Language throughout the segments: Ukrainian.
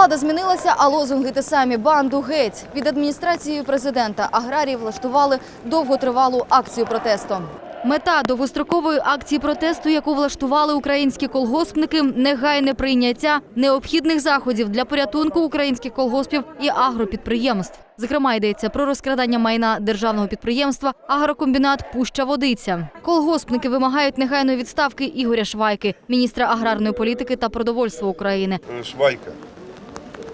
Влада змінилася, а лозунги те самі банду геть. Від адміністрації президента аграрії влаштували довготривалу акцію протесту. Мета довгострокової акції протесту, яку влаштували українські колгоспники, негайне прийняття необхідних заходів для порятунку українських колгоспів і агропідприємств. Зокрема, йдеться про розкрадання майна державного підприємства Агрокомбінат Пуща Водиця. Колгоспники вимагають негайної відставки Ігоря Швайки, міністра аграрної політики та продовольства України. Швайка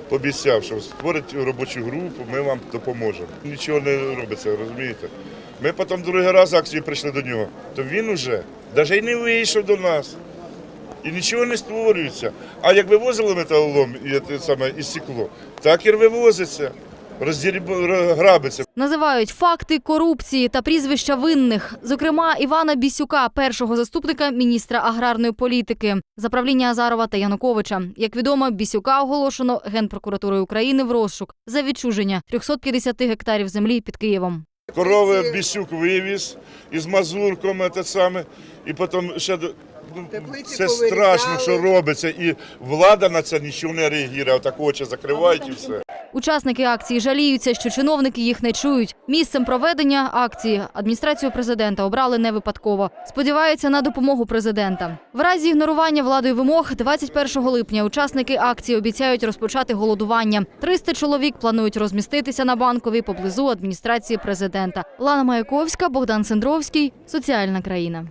пообіцяв, що створить робочу групу, ми вам допоможемо. Нічого не робиться, розумієте? Ми потім другий раз акцію прийшли до нього, то він уже навіть не вийшов до нас. І нічого не створюється. А як вивозили металолом і саме і стекло, так і вивозиться, роздіріб- грабиться. Називають факти корупції та прізвища винних, зокрема Івана Бісюка, першого заступника міністра аграрної політики за правління Азарова та Януковича. Як відомо, Бісюка оголошено Генпрокуратурою України в розшук за відчуження 350 гектарів землі під Києвом. Корови Бісюк вивіз із Мазурком, те саме, і потім ще Теплиці це страшно, що робиться, і влада на це нічого не реагує, отак очі закривають і все. Учасники акції жаліються, що чиновники їх не чують. Місцем проведення акції адміністрацію президента обрали не випадково. Сподіваються на допомогу президента. В разі ігнорування владою вимог 21 липня учасники акції обіцяють розпочати голодування. 300 чоловік планують розміститися на банковій поблизу адміністрації президента. Лана Маяковська, Богдан Сендровський. Соціальна країна.